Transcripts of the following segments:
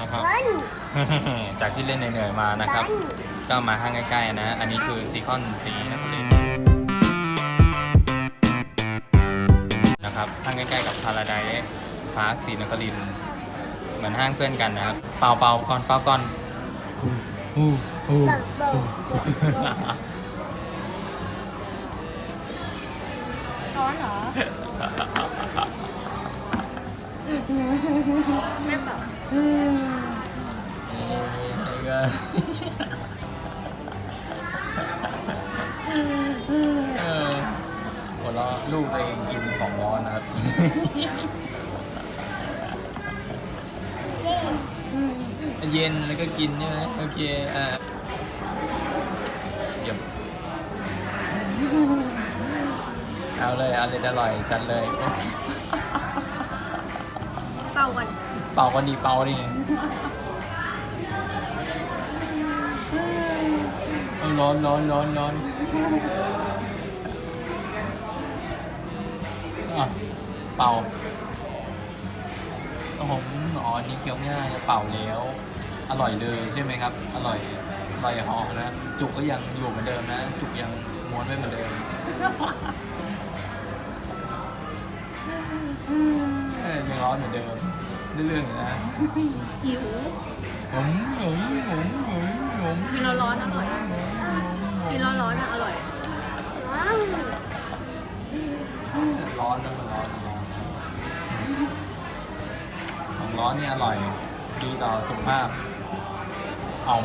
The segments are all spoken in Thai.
นะครับบอลจากที่เล่นเหนื่อยๆมานะครับ ก็มาห้างใกล้ๆนะ อันนี้คือซีคอนสีนครินทร์นะครับห้างใกล้ๆกับพาราไดพาร์คสีนครินทร์เหมือนห้างเพื่อนกันนะครับ เป่าเป่าก่อนเป่าก่อนอู้อู้เบิกเบิกร้อนเหรอแม่แบบเออหัวเราะลูกตัวเองกินของร้อนนะครับเย็นเย็นแล้วก็กินใช่ไหมโอเค อ่าเยี่ยมเอาเลย เอาเลยอร่อยจัดเลย เป่ากันดีเป่าดิเอาร้อนร้อนร้อนร้อนอะเป่าโอ้โหอ๋อนี่เคี้ยวไม่ได้เป่าแล้ว อร่อยเลยใช่ไหมครับ อร่อยอร่อยหอนะ จุกก็ยังอยู่เหมือนเดิมนะ จุกยังม้วนไว้เหมือนเดิมยังร้อนเหมือนเดิม เรื่องๆอยู่นะหิวหงหงหงหงหงกินร้อนๆอร่อยกินร้อนๆอะอร่อยร้อนนะมันร้อนมันร้อนของร้อนนี่อร่อยดีต่อสุขภาพอ๋อม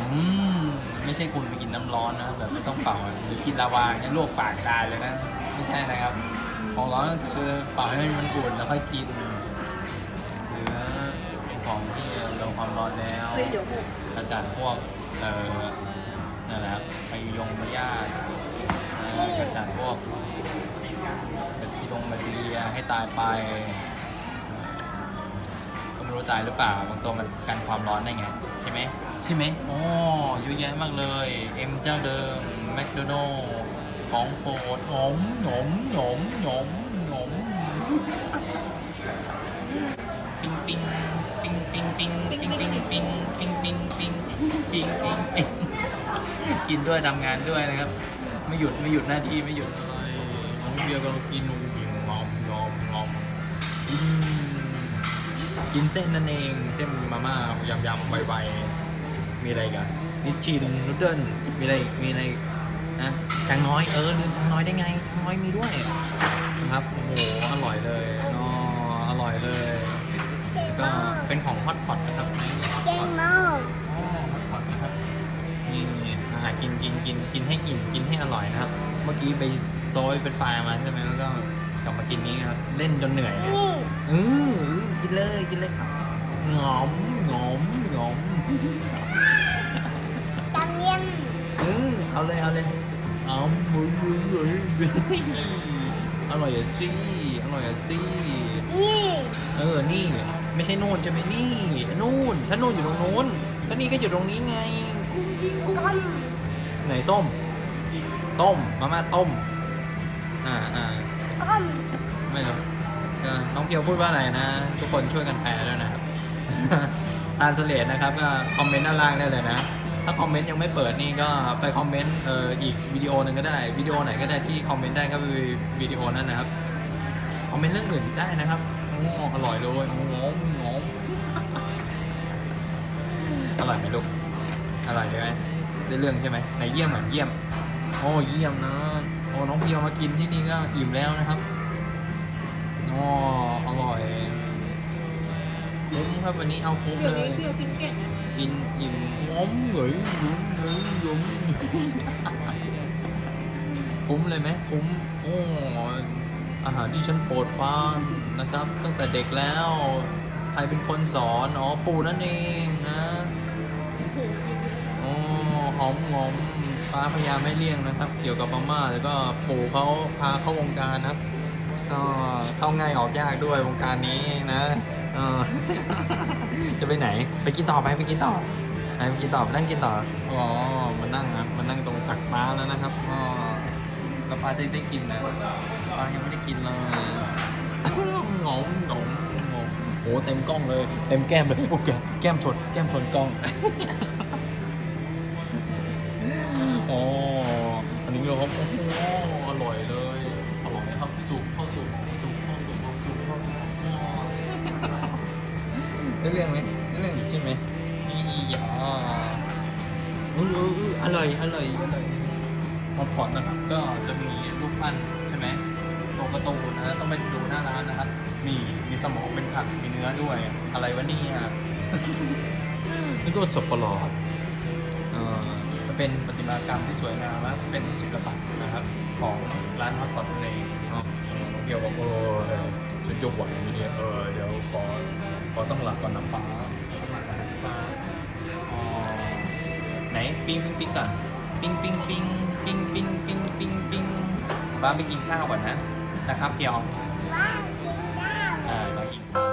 ไม่ใช่คุณไปกินน้ำร้อนนะแบบไม่ต้องเป่าหรือกินลาวาเนี่ยลวกปากตายเลยนะ ไม่ใช่นะครับ ของร้อนก็คือเป่าให้มันกุ่นแล้วค่อยกินหรือเป็น ของที่ลดความร้อนแล้วเฮ้ยเดี๋ยวหกกระจัดพวกเอ่อนั่นแหละครับพยงพยาธิเอ่อกระจัดพวกแบคทีรงแบคทีเรียให้ตายไปก็ไม่รู้ตายหรือเปล่าบางตัวมันกันความร้อนได้ไง ใช่ไหมใช่ไหมอ๋อเยอะแยะมากเลย เอ็มเจ้าเดิมแมคโดนัลของโปรดหนมหนมหนมหนมหนม ปิ้งปิ้ง ปิงปิงปิงปิงปิงปิงปิงปิงปิงปิงปิงกินด้วยทำงานด้วยนะครับ ไม่หยุดไม่หยุดหน้าที่ไม่หยุดเลยน้องเบียร์ก็กินนมกินงอมงอมงอมกินเส้นนั่นเองเส้นมาม่ายำยำไวๆมีอะไรกันนิชชินนูเดิลมีอะไรมีอะไรนะช้างน้อยเออลืมช้างน้อยได้ไงช้างน้อยมีด้วยนะครับโอ้โหอร่อยเลยอ๋ออร่อยเลยก็ เป็นของฮอตพอตนะครับในฮอตเก่พงอตมากอ๋อฮอตพอตนะครับนี่อาหารกินกินกินกินให้อิ่มกินให้อร่อยนะครับ เมื่อกี้ไปโซยเป็นไฟล์มาใช่ไหมแล้วก็กลับมากินนี้ครับเล่นจนเหนื่อยนะนี่อือกินเลยกินเลยครับงอมงอมงอมตังเย็นเออเอาเลยเอาเลยเอามือมือมือ อร่อยอะสิอร่อยอะสินี่เออ นี่ ไม่ใช่นู่นใช่ไหมนี่นู่นถ้านู่นอยู่ตรงนู้นก็นี่ก็อยู่ตรงนี้ไงก้มไหนส้ม ต้ม มาม่าต้ม อ่าอ่าก้มไม่รู้ก็น้องเพียวพูดว่าอะไรนะ ทุกคนช่วยกันแปลด้วยนะครับ ทานสเลดนะครับ ก็คอมเมนต์ด้านล่างได้เลยนะ ถ้าคอมเมนต์ยังไม่เปิดนี่ก็ไปคอมเมนต์เอ่ออีกวิดีโอหนึ่งก็ได้วิดีโอไหนก็ได้ที่คอมเมนต์ได้ก็คือวิดีโอนั้นนะครับคอมเมนต์เรื่องอื่นได้นะครับโอ้อร่อยเลยงงงงอร่อยไหมลูกอร่อยเลยไหมได้เรื่องใช่ไหมไหนเยี่ยมอะเยี่ยมโอ้เยี่ยมนะโอ้น้องเพียวมากินที่นี่ก็อิ่มแล้วนะครับโอ้อร่อย คุ้มครับวันนี้เอาคุ้มเดี๋ยวเลนี้ย พี่เอากินเก่งนะกินอิ่มง้มเหงยหยุมเหงยหยุมคุ้มเลยไหมคุ้มโอ้อาหารที่ฉันโปรดปรานนะครับ ตั้งแต่เด็กแล้ว ใครเป็นคนสอนอ๋อปู่นั่นเองนะโอ้โหโอ้หอมงอมป้าพยายามไม่เลี่ยงนะครับ เกี่ยวกับมาม่าแล้วก็ปู่เขาพาเข้าวงการนะครับก็เข้าง่ายออกยากด้วยวงการนี้นะเออ จะไปไหน ไปกินต่อไปไปกินต่อไปไปกินต่อไปนั่งกินต่อ อ๋อมานั่งนะมานั่งตรงตักปลาแล้วนะครับอ๋อแล้วป้าได้ได้กินนะปลายังไม่ได้กินเลยงงงงงงโอ้เต็มกล้องเลย เต็มแก้มเลยโอเคแก้มชนแก้มชนกล้อง เรื่องไหมได้เรื่องอีกใช่ไหมนี่อะเออเออเอออร่อยอร่อยอร่อยพอพอดนะครับ ก็จะมีรูปปั้นใช่ไหมตัวกร์ตูนนะต้องไปดูหน้าร้านนะครับ มีมีสมองเป็นผักมีเนื้อด้วย อะไรวะเนี่ยนี่ก็สับปะรดเอ่อจะเป็นประติมากรรมที่สวยงามและเป็นศิลปะนะครับ ของร้านฮอตพอตทะเลเนเกี่ยวกับเอ ยกไหวไหมเนี่ยเออเดี๋ยวขอขอต้องหลับก่อนนะป้าฟ้าอ๋อไหนปิ้งปิ้งปิ้งก่อนปิ้งปิ้งปิ้งปิ้งปิ้งปิ้งปิ้งปิ้งป้าไปกินข้าวก่อนนะนะครับเพียวป้ากินข้าวอ่าป้กิน